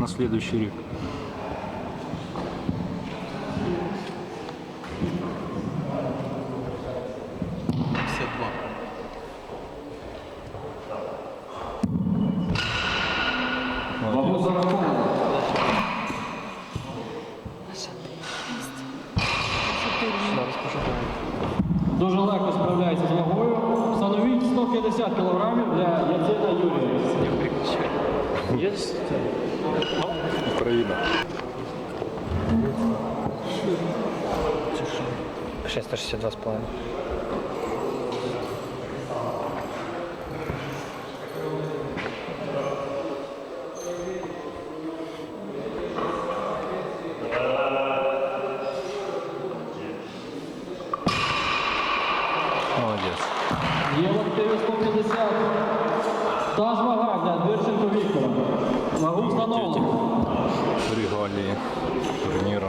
на следующий рік. Вагу зараховано. Дуже легко справляється з вагою. Встановіть 150 кг для Яцина Юрія. Є? Україна. Ще 162 з половиною. Молодець. Є в активі 150. Та ж вага для Дирченко Віктора. Вагу встановлено. Регалії турніру.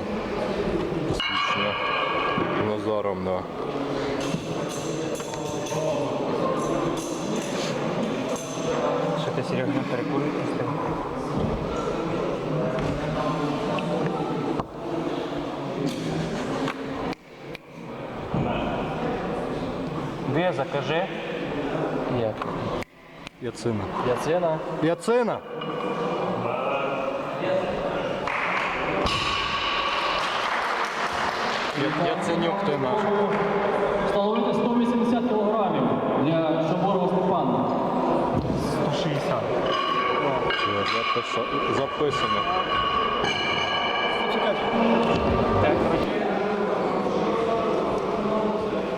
Посвідчення Назаром, да. Що ти, Серега, перекур пустив? Де закажи? Як? Яцина. Яцина. Яцина! Я- Яценюк ти наш. Встановити 180 кг для Шаборова Степана. 160. Записа- Записано. Так,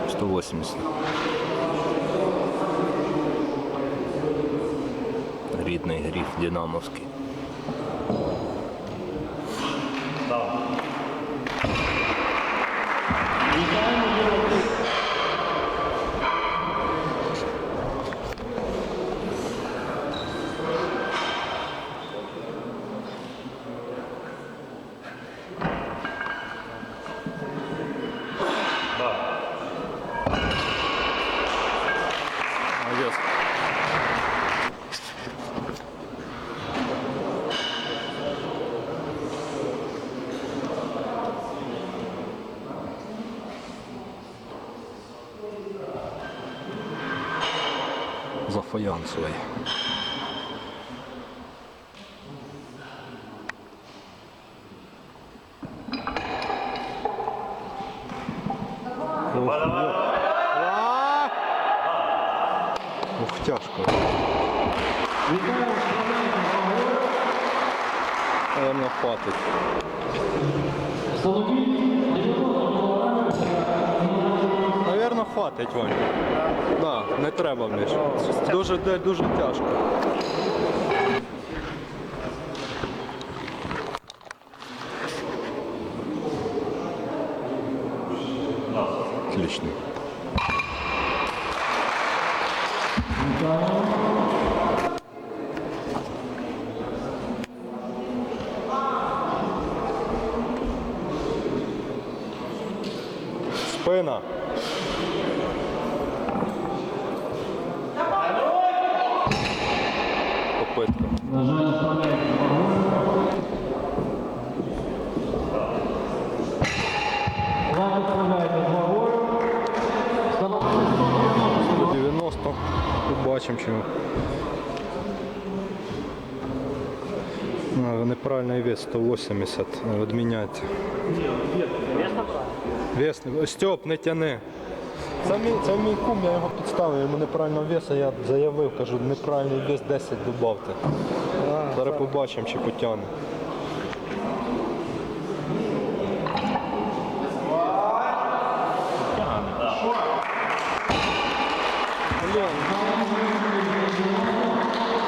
180. Рідний гріф Динамовський. Вітаємо За фаянсовий. Ух, тяжко. Шаборова. Хватить, Вань. Да, не треба більше. Дуже, дуже тяжко. Отлично. Спина. Попитка. На жаль, справляється з вагою. Легко справляється з вагою. Встановити 190 кг. 90. Побачимо, чи Неправильний вес 180. Відміняйте. Вес не... Стьоп, не тяни. Це мій, це мій кум, я його підставив, йому неправильно веса, я заявив, кажу, неправильний вес 10 додавте. Зараз побачимо, чи потягне.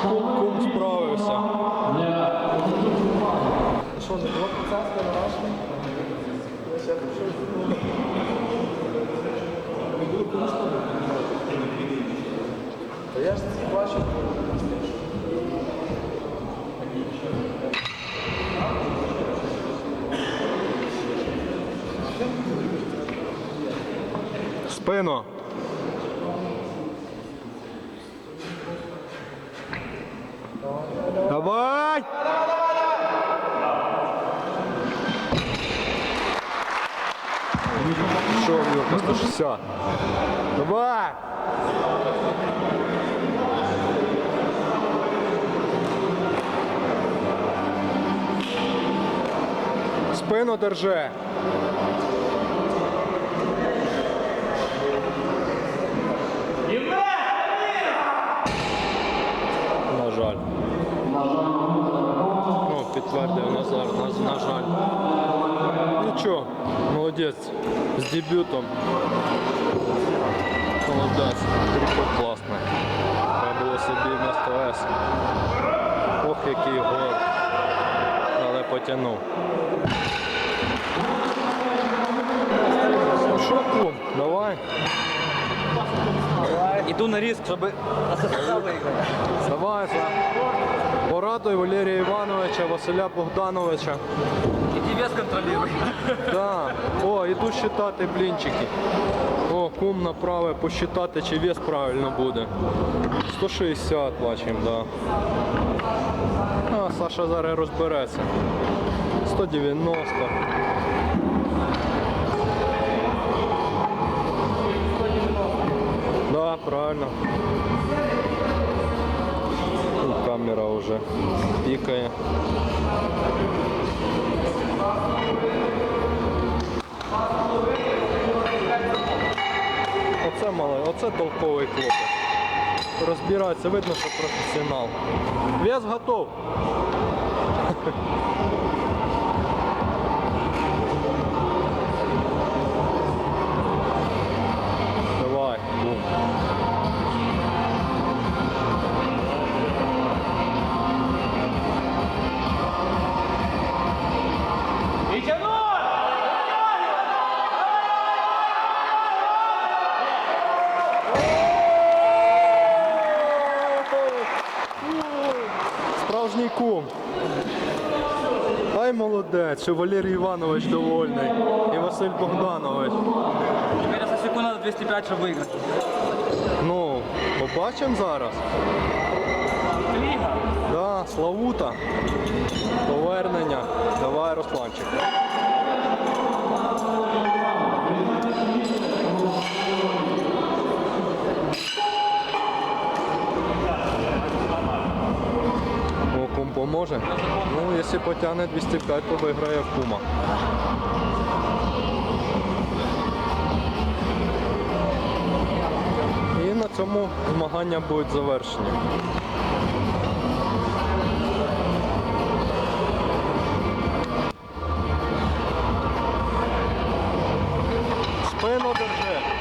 Кум справився. Що, не було процесу на та я ж це бачив. Спино. Що, Юрка, 160. Давай! Спину держи. На жаль. Ну, підтвердив Назар, на, на жаль. Нічого, молодець. З дебютом. Молодець. Трикот класний. Треба було собі вместо С. Ох, який гол. Але потягнув. Ну що, кум, давай. Іду на риск, щоб СССР виграти. Давай. Порадуй Валерія Івановича, Василя Богдановича. Іди вес контролюй. Да. О, іду считати блінчики. О, кум направив посчитати, чи вес правильно буде. 160 бачимо, да. А, Саша зараз розбереться. 190. Правильно. Ну, Камера вже пікає. Оце малий, оце толковий хлопець. Розбирається, видно, що професіонал. Вес готов. Справжній кум. Ай молодець, що Валерій Іванович довольний. І Василь Богданович. Тепер за секунду 205, щоб виграти. Ну, побачимо зараз. Ліга. Да, Славута. Повернення. Давай, Русланчик. Поможе. Ну, якщо потягне 205, то виграє в кума. І на цьому змагання будуть завершені. Спину держи.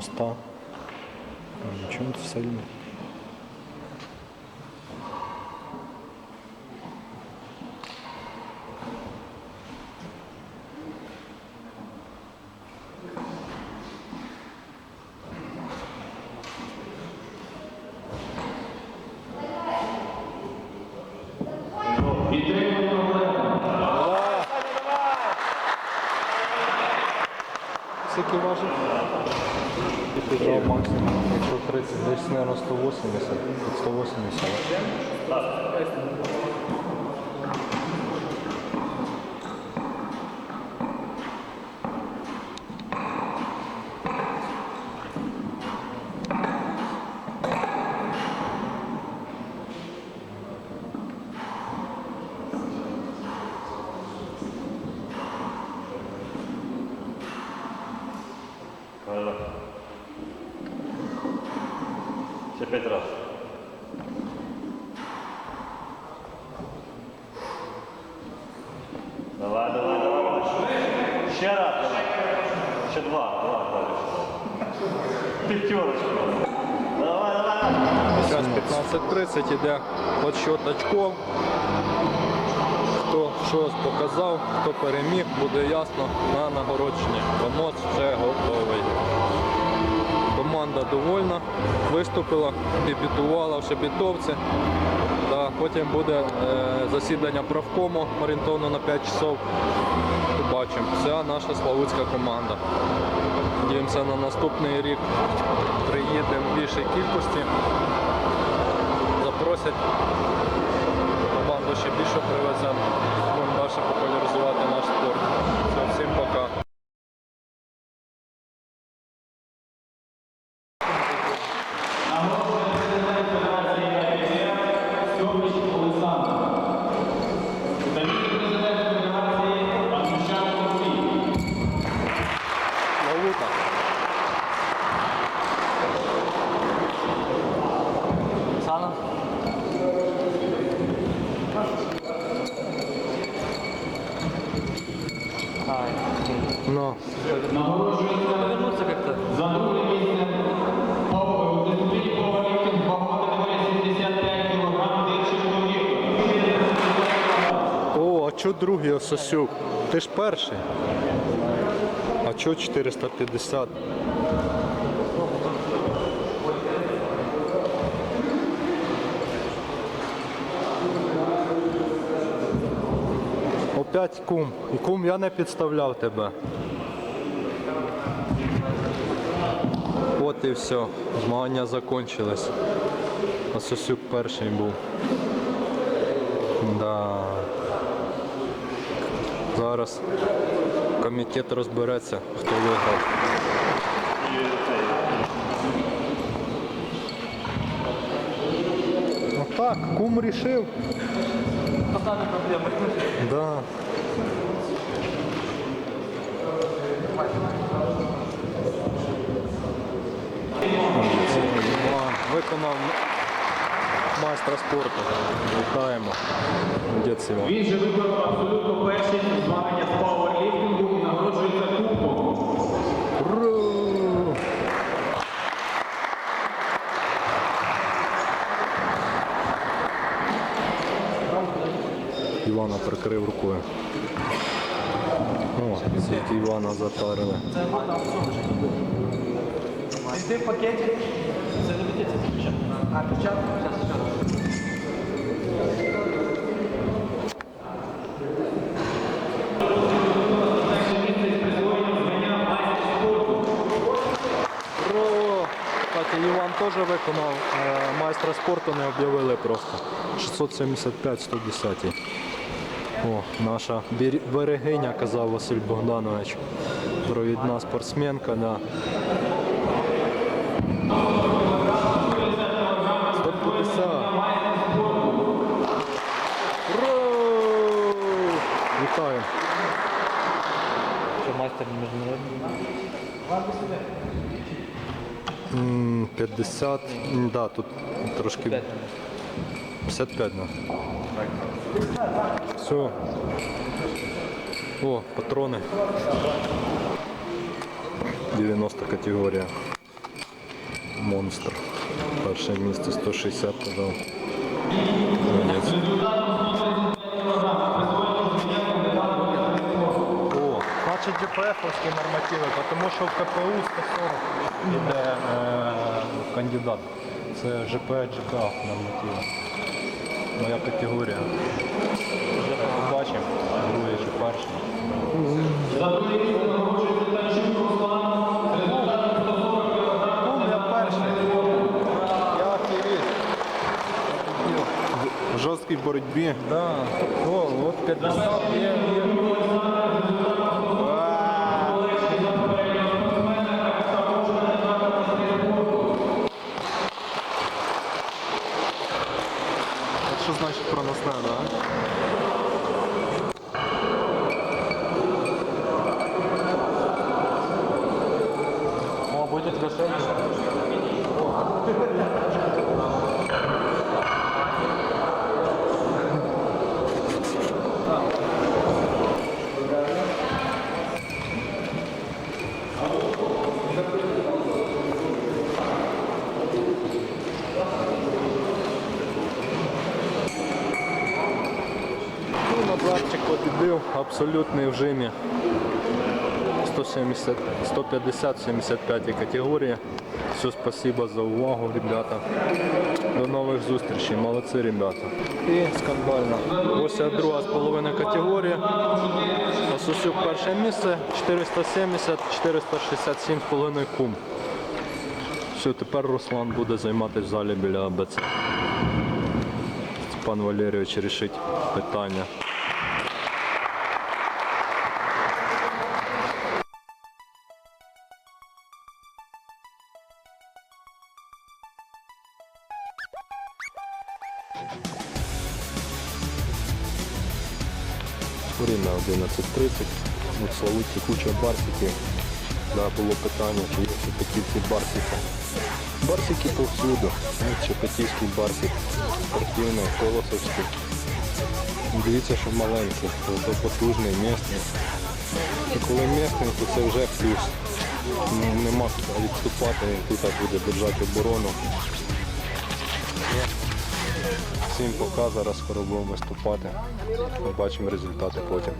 Моста. Нічого сильно. 130, десь, наверное, 180, 180. П'ять раз. Давай, давай, давай, давай. Ще раз. давай. Ще два, два, далі. П'ятерочку. Давай, давай. Зараз 15.30 іде подсчет очков. Хто щось показав, хто переміг, буде ясно на нагородженні. Помоц вже готовий. Команда довольна, виступила, дебютувала в Шебітовці. Та потім буде е, засідання правкому орієнтовно на 5 часов. Побачимо. Це наша славутська команда. Надіємося на наступний рік приїдемо в більшій кількості. Запросять команду ще більше привеземо. Будемо далі популяризувати наш спорт. Все, всім пока. Славута. Оксана? Ай, Ну, Повернуться как-то. За друге місце по- в дисципліні пауерліфтинг вагова категорія 75 кг дитячий чоловік. О, а чо другий Ососюк? Ти ж перший. А чого 450? Опять кум. І кум я не підставляв тебе. От і все. Змагання закончились. Ососюк перший був. Да. Зараз комітет розбереться, хто виграв. Ну так, кум рішив. Поставили проблеми. Да. Виконав майстра спорту. Вітаємо. Він же виконав абсолютно перші змагання з пауерліфтингу і нагороджується Івана прикрив рукою. О, звідки Івана затарили. Ти в пакеті? Це не ключа. А, ключа? Зараз, зараз. Іван теж виконав. Е, Майстра спорту не об'явили просто. 675-110. О, наша берегиня, казав Василь Богданович. Провідна спортсменка, да. 150. Вітаю. Що майстер міжнародний? М, 50, м, да, тут трошки 55, да. Все. О, патрони. 90 категорія. Монстр. Перше місце 160 казав. Молодець. О, значить ГПФ-овські нормативи, тому що в КПУ 140 іде е, кандидат. Це ЖП, ЖК нормативи. Моя категорія. Вже побачимо, друге чи перший. Ну, я перший. Я. В жорсткій боротьбі. Да. О, от 50 є, є. От що значить проносна, да? О, буде красиво. Абсолютний в жимі 150-75 категорії. Все, спасибо за увагу, ребята. До нових зустрічей, молодці, ребята. І скандально. Ось друга з половиною категорія. Осусюк перше місце 470-467,5 кум. Все, тепер Руслан буде займатися в залі біля АБЦ. Степан Валерійович рішить питання. 11.30. В Славуті куча барсиків. Да, було питання, чи є шепетівці барсики. Барсики повсюду. Ось Шепетівський барсик, спортивний, колосовський. Дивіться, що маленький, то потужний, місний. І коли місний, то це вже плюс. Нема відступати, він тут буде держати оборону. Всім пока, зараз хоробом виступати. Побачимо результати потім.